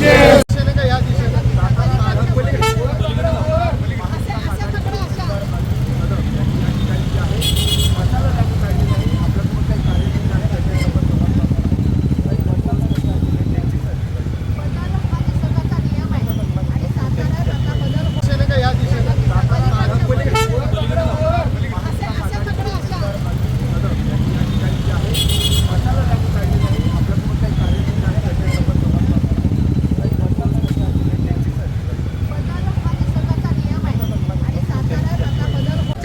Yeah.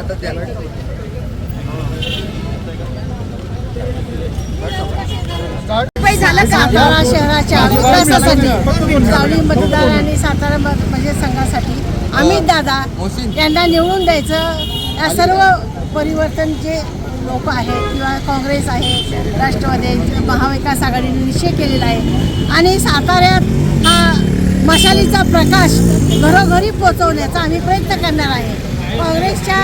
आघाडीचा विजय रुपये झालं सातारा शहराच्या विकासासाठी? सावली मतदार आणि सातारा मत- म्हणजे संघासाठी. अमित दादा यांना निवडून द्यायचं या सर्व परिवर्तन जे लोक आहेत किंवा काँग्रेस आहे राष्ट्रवादी महाविकास आघाडीने निश्चय केलेला आहे. आणि साताऱ्यात हा मशालीचा प्रकाश घरोघरी पोचवण्याचा आम्ही प्रयत्न करणार आहे. काँग्रेसच्या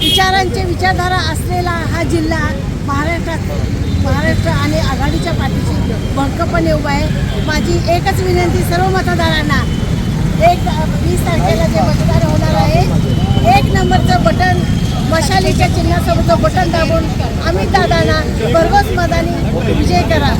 विचारांचे विचारधारा असलेला हा जिल्हा महाराष्ट्रात महाराष्ट्र आणि आघाडीच्या पाठीशी भक्कपणे उभा आहे. माझी एकच विनंती सर्व मतदारांना एक वीस तारखेला जे मतदान होणार आहे एक नंबरचं बटन मशालीच्या चिन्हासोबतचं बटन दाबून अमित दादांना भरघोस मताने विजय करा.